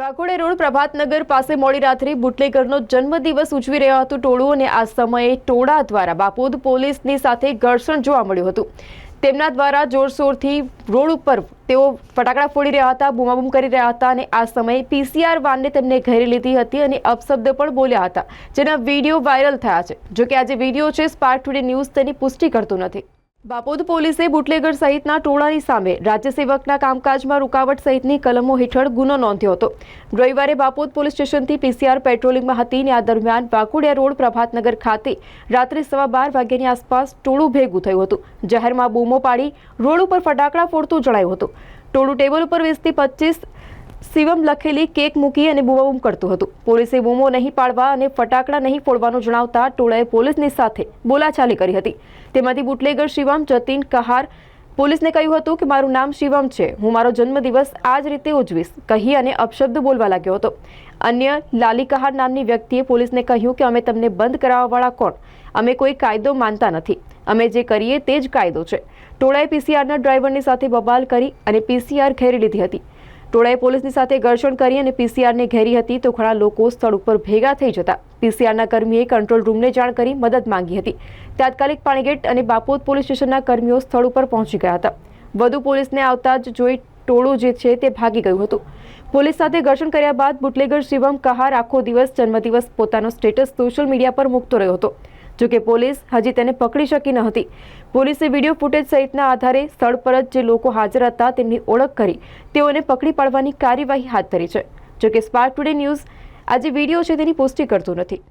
વાઘોડે road પ્રભાતનગર પાસે મોડી રાત્રે બુટલેગરનો જન્મદિવસ ઉજવી રહ્યો હતો. ટોળું અને આ સમયે ટોળા દ્વારા બાપોદ પોલીસની સાથે ઘર્ષણ જોવા મળ્યું હતું. તેમના દ્વારા જોરશોરથી રોડ ઉપર તેઓ ફટાકડા ફોડી રહ્યા હતા, બૂમાબૂમ કરી રહ્યા હતા અને આ સમયે પીસીઆર વાનને તેમને ઘેરી લીધી હતી અને અપશબ્દ પણ બોલ્યા હતા, જેના વીડિયો વાયરલ થયા છે. જોકે આજે વીડિયો છે સ્પાર્ક ટુડે ન્યૂઝ તેની પુષ્ટિ કરતું નથી. બાપોદ પોલીસે બુટલેગર સહિતના ટોળાની સામે રાજ્ય સેવકના કામકાજમાં રૂકાવટ સહિતની કલમો હેઠળ ગુનો નોંધ્યો હતો. રવિવારે બાપોદ પોલીસ સ્ટેશનથી પીસીઆર પેટ્રોલિંગમાં હતી અને આ દરમિયાન વાઘોડિયા રોડ પ્રભાતનગર ખાતે રાત્રે સવા બાર વાગ્યાની આસપાસ ટોળું ભેગું થયું હતું. જાહેરમાં બૂમો પાડી રોડ ઉપર ફટાકડા ફોડતું જણાયું હતું. ટોળું ટેબલ ઉપર વીસથી પચીસ શિવમ લખેલી કેક મૂકી અને બૂમાબૂમ કરતું હતું. પોલીસે બૂમો નહીં પાડવા અને ફટાકડા નહીં ફોડવાનું જણાવતા ટોળાએ પોલીસની સાથે બોલાચાલી કરી હતી. તેમાંથી બુટલેગર શિવમ, જતીન કહાર પોલીસને કહ્યું હતું કે, મારું નામ શિવમ છે. હું મારો જન્મદિવસ આ જ રીતે ઉજવીશ. કહી અને અપશબ્દ બોલવા લાગ્યો હતો. અન્ય લાલી કહાર નામની વ્યક્તિએ પોલીસને કહ્યું કે, અમે તમને બંધ કરાવવાવાળા કોણ? અમે કોઈ કાયદો માનતા નથી. અમે જે કરીએ તે જ કાયદો છે. ટોળાએ પીસીઆરના ડ્રાઈવરની સાથે બબાલ કરી અને પીસીઆર ઘેરી લીધી હતી. ટોળાએ પોલીસની સાથે ઘર્ષણ કરી અને પીસીઆરને ઘેરી હતી તો ઘણા લોકો સ્થળ ઉપર ભેગા થઈ જતા. પીસીઆરના કર્મીએ કંટ્રોલ રૂમને જાણ કરી મદદ માંગી હતી. તાત્કાલિક પાણીગેટ અને બાપોદ પોલીસ સ્ટેશનના કર્મીઓ સ્થળ ઉપર પહોંચી ગયા હતા. વધુ પોલીસને આવતા જ જોઈ ટોળું જે છે તે ભાગી ગયું હતું. પોલીસ સાથે ઘર્ષણ કર્યા બાદ બુટલેગર શિવમ કહાર આખો દિવસ જન્મદિવસ પોતાનો સ્ટેટસ સોશિયલ મીડિયા પર મૂકતો રહ્યો હતો. જોકે પોલીસ હજી તેને પકડી શકી ન હતી. પોલીસે વીડિયો ફૂટેજ સહિતના આધારે સ્થળ પર જ જે લોકો હાજર હતા તેમની ઓળખ કરી, તેઓને પકડી પાડવાની કાર્યવાહી હાથ ધરી છે. જોકે સ્પાર્ક ટુડે ન્યૂઝ આજે વીડિયો છે તેની પુષ્ટિ કરતું નથી.